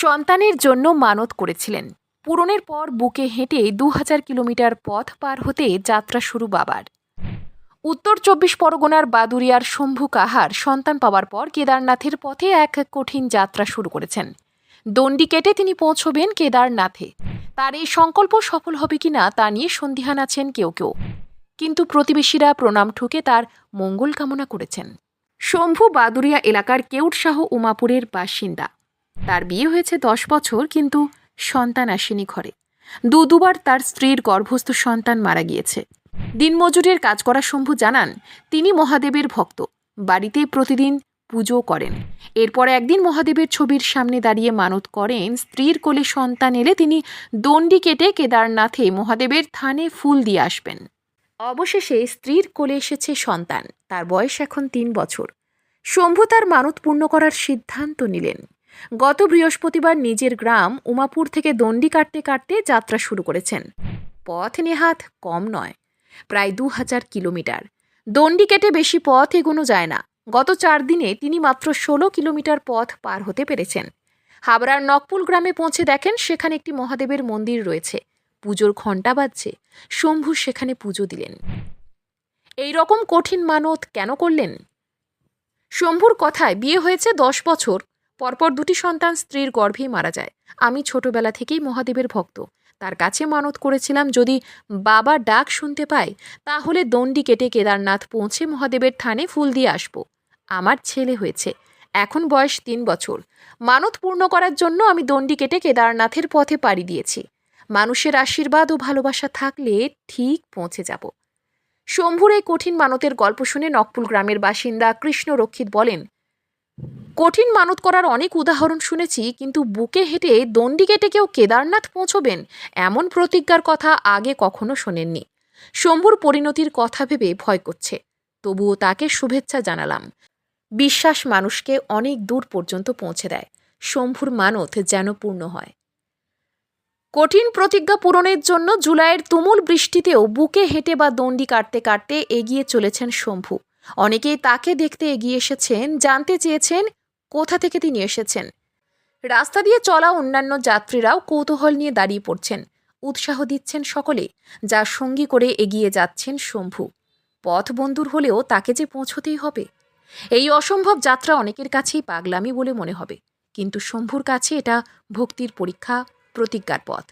সন্তানের জন্য মানত করেছিলেন। পূরণের পর বুকে হেঁটে দু হাজার কিলোমিটার পথ পার হতে যাত্রা শুরু বাবার। উত্তর চব্বিশ পরগনার বাদুরিয়ার শম্ভু কাহার সন্তান পাওয়ার পর কেদারনাথের পথে এক কঠিন যাত্রা শুরু করেছেন। দণ্ডি কেটে তিনি পৌঁছবেন কেদারনাথে। তার এই সংকল্প সফল হবে কিনা তা নিয়ে সন্দিহান আছেন কেউ কেউ। কিন্তু প্রতিবেশীরা প্রণাম ঠুকে তার মঙ্গল কামনা করেছেন। শম্ভু বাদুরিয়া এলাকার কেউটশাহ উমাপুরের বাসিন্দা। তার বিয়ে হয়েছে দশ বছর, কিন্তু সন্তান আসেনি ঘরে। দু দুবার তার স্ত্রীর গর্ভস্থ সন্তান মারা গিয়েছে। দিনমজুরের কাজ করা শম্ভু জানান, তিনি মহাদেবের ভক্ত। বাড়িতে প্রতিদিন পুজো করেন। এরপর একদিন মহাদেবের ছবির সামনে দাঁড়িয়ে মানত করেন, স্ত্রীর কোলে সন্তান এলে তিনি দণ্ডি কেটে কেদারনাথে মহাদেবের থানে ফুল দিয়ে আসবেন। অবশেষে স্ত্রীর কোলে এসেছে সন্তান, তার বয়স এখন তিন বছর। শম্ভু তার মানত পূর্ণ করার সিদ্ধান্ত নিলেন। গত বৃহস্পতিবার নিজের গ্রাম উমাপুর থেকে দণ্ডি কাটতে কাটতে যাত্রা শুরু করেছেন। পথ নেহাত কম নয়, প্রায় দু হাজার কিলোমিটার। দণ্ডি কেটে বেশি পথ এগোনো যায় না। গত চার দিনে তিনি মাত্র ষোলো কিলোমিটার পথ পার হতে পেরেছেন। হাবড়ার নকপুল গ্রামে পৌঁছে দেখেন সেখানে একটি মহাদেবের মন্দির রয়েছে। পুজোর ঘণ্টা বাজছে, শম্ভু সেখানে পুজো দিলেন। এই রকম কঠিন মানত কেন করলেন? শম্ভুর কথায় বিয়ে হয়েছে দশ বছর পরপর দুটি সন্তান স্ত্রীর গর্ভেই মারা যায়। আমি ছোটবেলা থেকেই মহাদেবের ভক্ত। তার কাছে মানত করেছিলাম, যদি বাবা ডাক শুনতে পাই তাহলে দণ্ডি কেটে কেদারনাথ পৌঁছে মহাদেবের থানে ফুল দিয়ে আসব। আমার ছেলে হয়েছে। এখন বয়স তিন বছর। মানত পূর্ণ করার জন্য আমি দণ্ডি কেটে কেদারনাথের পথে পাড়ি দিয়েছি। মানুষের আশীর্বাদ ও ভালোবাসা থাকলে ঠিক পৌঁছে যাব। শম্ভুর এই কঠিন মানতের গল্প শুনে নকপুল গ্রামের বাসিন্দা কৃষ্ণ রক্ষিত বলেন কঠিন মানত করার অনেক উদাহরণ শুনেছি, কিন্তু বুকে হেঁটে দণ্ডি কেটে কেউ কেদারনাথ পৌঁছবেন এমন প্রতিজ্ঞার কথা আগে কখনো শোনেননি। শম্ভুর পরিণতির কথা ভেবে ভয় করছে। তবুও তাকে শুভেচ্ছা জানালাম। বিশ্বাস মানুষকে অনেক দূর পর্যন্ত পৌঁছে দেয়। শম্ভুর মানত যেন পূর্ণ হয়। কঠিন প্রতিজ্ঞা পূরণের জন্য জুলাইয়ের তুমুল বৃষ্টিতেও বুকে হেঁটে বা দণ্ডি কাটতে কাটতে এগিয়ে চলেছেন শম্ভু। অনেকেই তাকে দেখতে এগিয়ে এসেছেন, জানতে চেয়েছেন কোথা থেকে তিনি এসেছেন? রাস্তা দিয়ে চলা অন্যান্য যাত্রীরাও কৌতূহল নিয়ে দাঁড়িয়ে পড়ছেন। উৎসাহ দিচ্ছেন সকলে, যা সঙ্গী করে এগিয়ে যাচ্ছেন শম্ভু। পথ বন্ধুর হলেও তাকে যে পৌঁছতেই হবে। এই অসম্ভব যাত্রা অনেকের কাছেই পাগলামি বলে মনে হবে। কিন্তু শম্ভুর কাছে এটা ভক্তির পরীক্ষা, প্রতিজ্ঞার পথ।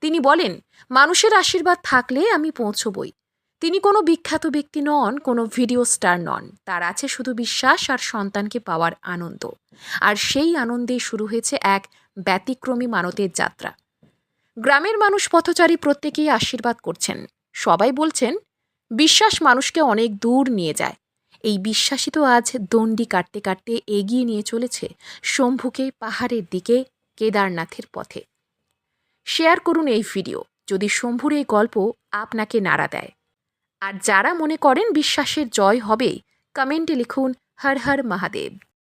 তিনি বলেন, মানুষের আশীর্বাদ থাকলে আমি পৌঁছবই। তিনি কোনো বিখ্যাত ব্যক্তি নন, কোনো ভিডিও স্টার নন। তার আছে শুধু বিশ্বাস আর সন্তানকে পাওয়ার আনন্দ। আর সেই আনন্দে শুরু হয়েছে এক ব্যতিক্রমী মানতের যাত্রা। গ্রামের মানুষ পথচারী প্রত্যেকেই আশীর্বাদ করছেন। সবাই বলছেন, বিশ্বাস মানুষকে অনেক দূর নিয়ে যায়। এই বিশ্বাসই তো আজ দণ্ডি কাটতে কাটতে এগিয়ে নিয়ে চলেছে শম্ভুকে পাহাড়ের দিকে, কেদারনাথের পথে। শেয়ার করুন এই ভিডিও। যদি শম্ভুর এই গল্প আপনাকে নাড়া দেয়। আর যারা মনে করেন বিশ্বাসের জয় হবে কমেন্টে লিখুন হর হর মহাদেব।